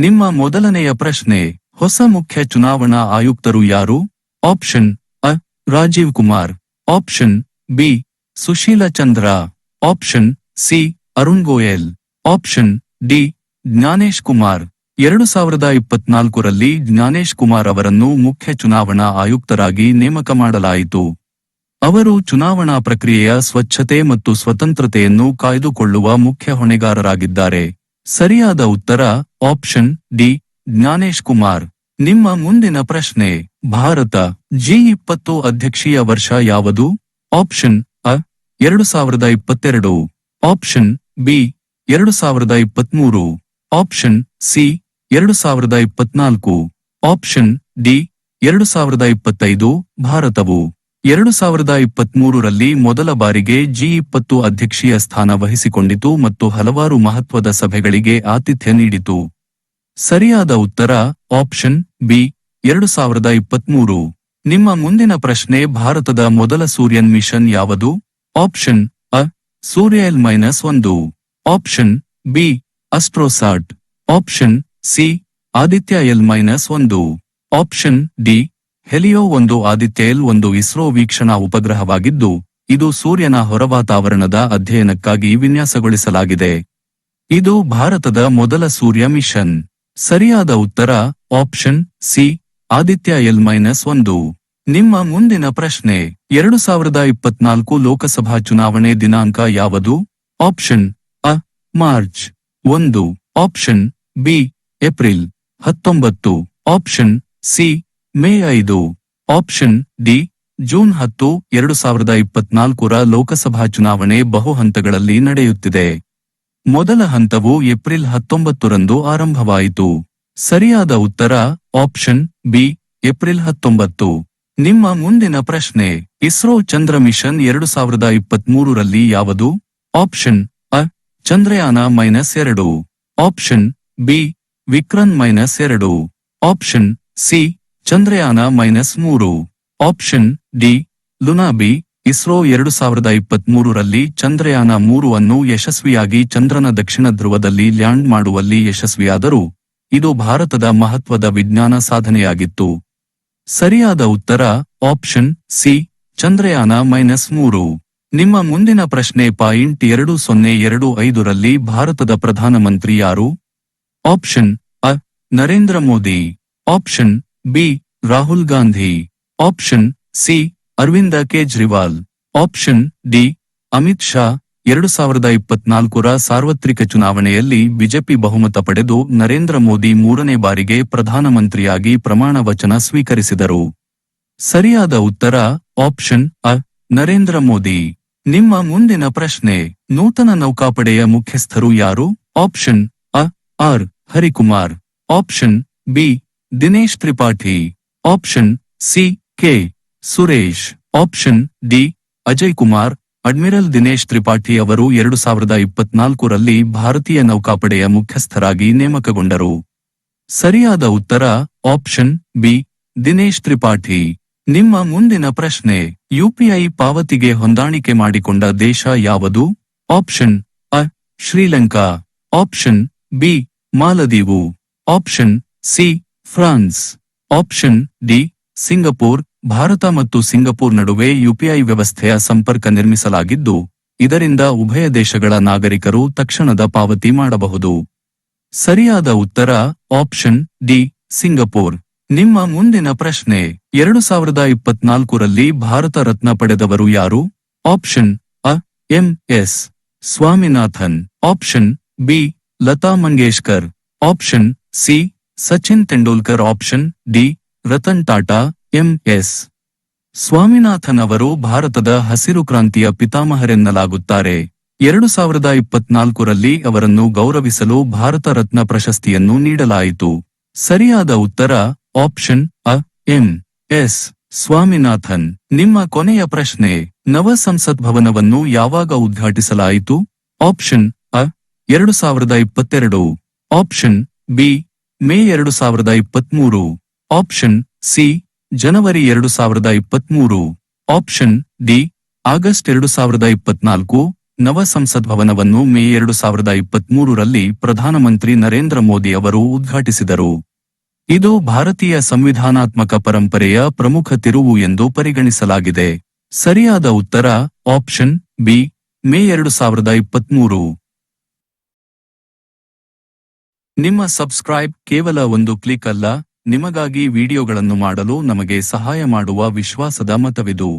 ನಿಮ್ಮ ಮೊದಲನೆಯ ಪ್ರಶ್ನೆ, ಹೊಸ ಮುಖ್ಯ ಚುನಾವಣಾ ಆಯುಕ್ತರು ಯಾರು? ಆಪ್ಷನ್ ಅ Rajiv Kumar. Option B, Sushil Chandra. Option C, Arun Goyal. Option D, Gyanesh Kumar. ಎರಡು ಸಾವಿರದ ಇಪ್ಪತ್ನಾಲ್ಕರಲ್ಲಿ ಜ್ಞಾನೇಶ್ ಕುಮಾರ್ ಅವರನ್ನು ಮುಖ್ಯ ಚುನಾವಣಾ ಆಯುಕ್ತರಾಗಿ ನೇಮಕ ಮಾಡಲಾಯಿತು. ಅವರು ಚುನಾವಣಾ ಪ್ರಕ್ರಿಯೆಯ ಸ್ವಚ್ಛತೆ ಮತ್ತು ಸ್ವತಂತ್ರತೆಯನ್ನು ಕಾಯ್ದುಕೊಳ್ಳುವ ಮುಖ್ಯ ಹೊಣೆಗಾರರಾಗಿದ್ದಾರೆ. ಸರಿಯಾದ ಉತ್ತರ ಆಪ್ಷನ್ ಡಿ ಜ್ಞಾನೇಶ್ ಕುಮಾರ್. ನಿಮ್ಮ ಮುಂದಿನ ಪ್ರಶ್ನೆ, ಭಾರತ ಜಿ ಇಪ್ಪತ್ತು ಅಧ್ಯಕ್ಷೀಯ ವರ್ಷ ಯಾವುದು? ಆಪ್ಷನ್ ಅ ಎರಡು ಸಾವಿರದ ಇಪ್ಪತ್ತೆರಡು. ಆಪ್ಷನ್ ಬಿ ಎರಡು ಸಾವಿರದ ಇಪ್ಪತ್ಮೂರು ಆಪ್ಷನ್ ಸಿ ಎರಡು ಸಾವಿರದ ಇಪ್ಪತ್ನಾಲ್ಕು ಆಪ್ಷನ್ ಡಿ ಎರಡು ಸಾವಿರದ ಇಪ್ಪತ್ತೈದು, ಭಾರತವು. ಎರಡು ಸಾವಿರದ ಇಪ್ಪತ್ಮೂರರಲ್ಲಿ ಮೊದಲ ಬಾರಿಗೆ ಜಿ ಇಪ್ಪತ್ತು ಅಧ್ಯಕ್ಷೀಯ ಸ್ಥಾನ ವಹಿಸಿಕೊಂಡಿತು ಮತ್ತು ಹಲವಾರು ಮಹತ್ವದ ಸಭೆಗಳಿಗೆ ಆತಿಥ್ಯ ನೀಡಿತು. ಸರಿಯಾದ ಉತ್ತರ ಆಪ್ಷನ್ ಬಿ ಎರಡು ಸಾವಿರದ ಇಪ್ಪತ್ಮೂರು. ನಿಮ್ಮ ಮುಂದಿನ ಪ್ರಶ್ನೆ, ಭಾರತದ ಮೊದಲ ಸೂರ್ಯನ್ ಮಿಷನ್ ಯಾವುದು? ಆಪ್ಷನ್ ಅ ಸೂರ್ಯ ಎಲ್ ಮೈನಸ್ ಒಂದು. Option B Astrosat. Option C Aditya L minus ಒಂದು. ಆಪ್ಷನ್ ಡಿ ಹೆಲಿಯೋ ಒಂದು ಆದಿತ್ಯ ಎಲ್ ಒಂದು ಇಸ್ರೋ ವೀಕ್ಷಣಾ ಉಪಗ್ರಹವಾಗಿದ್ದು, ಇದು ಸೂರ್ಯನ ಹೊರವಾತಾವರಣದ ಅಧ್ಯಯನಕ್ಕಾಗಿ ವಿನ್ಯಾಸಗೊಳಿಸಲಾಗಿದೆ. ಇದು ಭಾರತದ ಮೊದಲ ಸೂರ್ಯ ಮಿಷನ್. ಸರಿಯಾದ ಉತ್ತರ, option C, Aditya L minus ಒಂದು. ನಿಮ್ಮ ಮುಂದಿನ ಪ್ರಶ್ನೆ, ಎರಡು ಸಾವಿರದ ಇಪ್ಪತ್ನಾಲ್ಕು ಲೋಕಸಭಾ ಚುನಾವಣೆ ದಿನಾಂಕ ಯಾವುದು? ಆಪ್ಷನ್ ಅ ಮಾರ್ಚ್ ಒಂದು. ಆಪ್ಷನ್ ಬಿ, ಏಪ್ರಿಲ್ ಹತ್ತೊಂಬತ್ತು. ಆಪ್ಷನ್ ಸಿ ಮೇ ಐದು, ಆಪ್ಷನ್ ಡಿ, ಜೂನ್ ಹತ್ತು, ಎರಡು ಸಾವಿರದ ಇಪ್ಪತ್ನಾಲ್ಕರ ಲೋಕಸಭಾ ಚುನಾವಣೆ ಬಹು ಹಂತಗಳಲ್ಲಿ ನಡೆಯುತ್ತಿದೆ. ಮೊದಲ ಹಂತವು ಏಪ್ರಿಲ್ ಹತ್ತೊಂಬತ್ತರಂದು ಆರಂಭವಾಯಿತು. ಸರಿಯಾದ ಉತ್ತರ, ಆಪ್ಷನ್ ಬಿ, ಏಪ್ರಿಲ್ ಹತ್ತೊಂಬತ್ತು. ನಿಮ್ಮ ಮುಂದಿನ ಪ್ರಶ್ನೆ, ಇಸ್ರೋ ಚಂದ್ರ ಮಿಷನ್ ಎರಡು ಸಾವಿರದ ಇಪ್ಪತ್ಮೂರರಲ್ಲಿ ಯಾವುದು? ಆಪ್ಷನ್ ಅ, ಚಂದ್ರಯಾನ ಮೈನಸ್ ಎರಡು. ಆಪ್ಷನ್ ಬಿ, ವಿಕ್ರನ್ ಮೈನಸ್ ಎರಡು. ಆಪ್ಷನ್ ಸಿ ಚಂದ್ರಯಾನ ಮೈನಸ್ ಮೂರು. Option D. ಲುನಾಬಿ ಇಸ್ರೋ ಎರಡು ಸಾವಿರದ ಇಪ್ಪತ್ಮೂರರಲ್ಲಿ ಚಂದ್ರಯಾನ ಮೂರು ಅನ್ನು ಯಶಸ್ವಿಯಾಗಿ ಚಂದ್ರನ ದಕ್ಷಿಣ ಧ್ರುವದಲ್ಲಿ ಲ್ಯಾಂಡ್ ಮಾಡುವಲ್ಲಿ ಯಶಸ್ವಿಯಾದರೂ. ಇದು ಭಾರತದ ಮಹತ್ವದ ವಿಜ್ಞಾನ ಸಾಧನೆಯಾಗಿತ್ತು. ಸರಿಯಾದ ಉತ್ತರ, ಆಪ್ಷನ್ ಸಿ. ಚಂದ್ರಯಾನ ಮೈನಸ್ ಮೂರು. ನಿಮ್ಮ ಮುಂದಿನ ಪ್ರಶ್ನೆ ಪಾಯಿಂಟ್ ಎರಡು ಸೊನ್ನೆ ಎರಡು ಐದರಲ್ಲಿ ಭಾರತದ ಪ್ರಧಾನಮಂತ್ರಿ ಯಾರು? ಆಪ್ಷನ್ ಅ. Narendra Modi. Option B Rahul Gandhi option C Arvind Kejriwal option D Amit Shah ಎರಡು ಸಾವಿರದ ಇಪ್ಪತ್ನಾಲ್ಕರ ಸಾರ್ವತ್ರಿಕ ಚುನಾವಣೆಯಲ್ಲಿ ಬಿಜೆಪಿ ಬಹುಮತ ಪಡೆದು ನರೇಂದ್ರ ಮೋದಿ ಮೂರನೇ ಬಾರಿಗೆ ಪ್ರಧಾನಮಂತ್ರಿಯಾಗಿ ಪ್ರಮಾಣ ವಚನ ಸ್ವೀಕರಿಸಿದರು. ಸರಿಯಾದ ಉತ್ತರ ಆಪ್ಷನ್ ಅ ನರೇಂದ್ರ ಮೋದಿ. ನಿಮ್ಮ ಮುಂದಿನ ಪ್ರಶ್ನೆ, ನೂತನ ನೌಕಾಪಡೆಯ ಮುಖ್ಯಸ್ಥರು ಯಾರು? ಆಪ್ಷನ್ ಅ R Harikumar. Option B Dinesh Tripathi option C K Suresh option D Ajay Kumar, admiral Dinesh Tripathi ಅವರು ಎರಡು ಸಾವಿರದ ಇಪ್ಪತ್ನಾಲ್ಕರಲ್ಲಿ ಭಾರತೀಯ ನೌಕಾಪಡೆಯ ಮುಖ್ಯಸ್ಥರಾಗಿ ನೇಮಕಗೊಂಡರು. ಸರಿಯಾದ ಉತ್ತರ ಆಪ್ಷನ್ ಬಿ ದಿನೇಶ್ ತ್ರಿಪಾಠಿ. ನಿಮ್ಮ ಮುಂದಿನ ಪ್ರಶ್ನೆ ಯುಪಿಐ ಪಾವತಿಗೆ ಹೊಂದಾಣಿಕೆ ಮಾಡಿಕೊಂಡ ದೇಶ ಯಾವುದು? ಆಪ್ಷನ್ ಅ Sri Lanka. Option B Maldives. Option C France. Option D, Singapore. Bharat ಮತ್ತು ಸಿಂಗಪೂರ್ ನಡುವೆ ಯುಪಿಐ ವ್ಯವಸ್ಥೆಯ ಸಂಪರ್ಕ ನಿರ್ಮಿಸಲಾಗಿದ್ದು, ಇದರಿಂದ ಉಭಯ ದೇಶಗಳ ನಾಗರಿಕರು ತಕ್ಷಣದ ಪಾವತಿ ಮಾಡಬಹುದು. ಸರಿಯಾದ ಉತ್ತರ, ಆಪ್ಷನ್ ಡಿ, ಸಿಂಗಪೂರ್. ನಿಮ್ಮ ಮುಂದಿನ ಪ್ರಶ್ನೆ, ಎರಡು ಸಾವಿರದ ಇಪ್ಪತ್ನಾಲ್ಕರಲ್ಲಿ ಭಾರತ ರತ್ನ ಪಡೆದವರು ಯಾರು? ಆಪ್ಷನ್ ಅ M, S. Swaminathan. Option B, Lata Mangeshkar. Option C Sachin Tendulkar option D, Ratan Tata M S Swaminathan ಅವರು ಭಾರತದ ಹಸಿರು ಕ್ರಾಂತಿಯ ಪಿತಾಮಹರೆನ್ನಲಾಗುತ್ತಾರೆ. ಎರಡು ಸಾವಿರದ ಇಪ್ಪತ್ನಾಲ್ಕರಲ್ಲಿ ಅವರನ್ನು ಗೌರವಿಸಲು ಭಾರತ ರತ್ನ ಪ್ರಶಸ್ತಿಯನ್ನು ನೀಡಲಾಯಿತು. ಸರಿಯಾದ ಉತ್ತರ, ಆಪ್ಷನ್ ಅ ಎಂ ಎಸ್. ಸ್ವಾಮಿನಾಥನ್, ನಿಮ್ಮ ಕೊನೆಯ ಪ್ರಶ್ನೆ. ನವ ಸಂಸತ್ ಭವನವನ್ನು ಯಾವಾಗ ಉದ್ಘಾಟಿಸಲಾಯಿತು? ಆಪ್ಷನ್ ಅ ಎರಡು ಸಾವಿರದ ಇಪ್ಪತ್ತೆರಡು. ಆಪ್ಷನ್ ಬಿ ಮೇ ಎರಡು ಸಾವಿರದ ಇಪ್ಪತ್ಮೂರು. ಆಪ್ಷನ್ ಸಿ, ಜನವರಿ ಎರಡು ಸಾವಿರದ ಇಪ್ಪತ್ಮೂರು. ಆಪ್ಷನ್ ಡಿ, ಆಗಸ್ಟ್ ಎರಡು ಸಾವಿರದ ಇಪ್ಪತ್ನಾಲ್ಕು, ನವ ಸಂಸತ್ ಭವನವನ್ನು ಮೇ ಎರಡು ಸಾವಿರದ ಇಪ್ಪತ್ಮೂರರಲ್ಲಿ ಪ್ರಧಾನಮಂತ್ರಿ ನರೇಂದ್ರ ಮೋದಿ ಅವರು ಉದ್ಘಾಟಿಸಿದರು. ಇದು ಭಾರತೀಯ ಸಂವಿಧಾನಾತ್ಮಕ ಪರಂಪರೆಯ ಪ್ರಮುಖ ತಿರುವು ಎಂದು ಪರಿಗಣಿಸಲಾಗಿದೆ. ಸರಿಯಾದ ಉತ್ತರ, ಆಪ್ಷನ್ ಬಿ, ಮೇ ಎರಡು ಸಾವಿರದ ಇಪ್ಪತ್ಮೂರು. ನಿಮ್ಮ ಸಬ್ಸ್ಕ್ರೈಬ್ ಕೇವಲ ಒಂದು ಕ್ಲಿಕ್ ಅಲ್ಲ ನಿಮಗಾಗಿ ವಿಡಿಯೋಗಳನ್ನು ಮಾಡಲು ನಮಗೆ ಸಹಾಯ ಮಾಡುವ ವಿಶ್ವಾಸದ ಮತವಿದು.